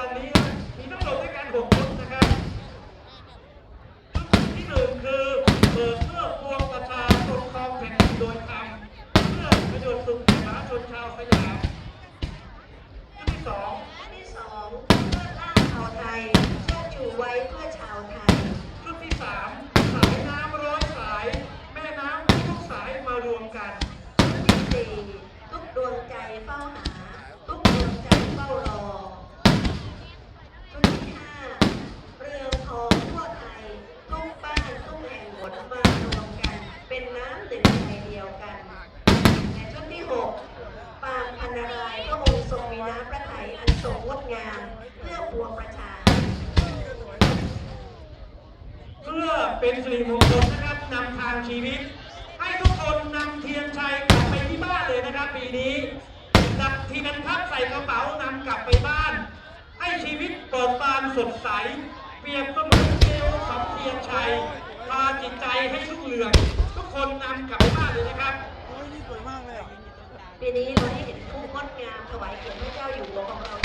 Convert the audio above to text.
วันนี้มีทั้งหมดด้วยกันหกชุดนะครับชุดที่หนึ่งคือเปิดเพื่อพวงประชาชนคลอมแข็งโดยธรรมเพื่อประโยชน์สุขแก่ประชาชนชาวสยาม ดมารวมกัน เป็นน้ำหนึ่งใจเดียวกัน ในชุดที่หกปางพันารายณ์พระองค์ทรงมีน้ำพระทัยอันทรงงดงาม เพื่อปวงประชา เพื่อเป็นสิริมงคลนะครับนำทางชีวิต ให้ทุกคนนำเทียนชัยกลับไปที่บ้านเลยนะครับ ปีนี้จับทีนันพับใส่กระเป๋านำกลับไปบ้าน ให้ชีวิตเปิดบานสดใส เปรียบเสมือนเกลวของเทียนชัย จิตใจให้รุ่งเรืองทุกคนนำกลับไปบ้านเลยนะครับโอ้ยนี่สวยมากเลยอะปีนี้เราได้เห็นผู้งดงามถวายเกียรติพระเจ้าอยู่หัวของเรา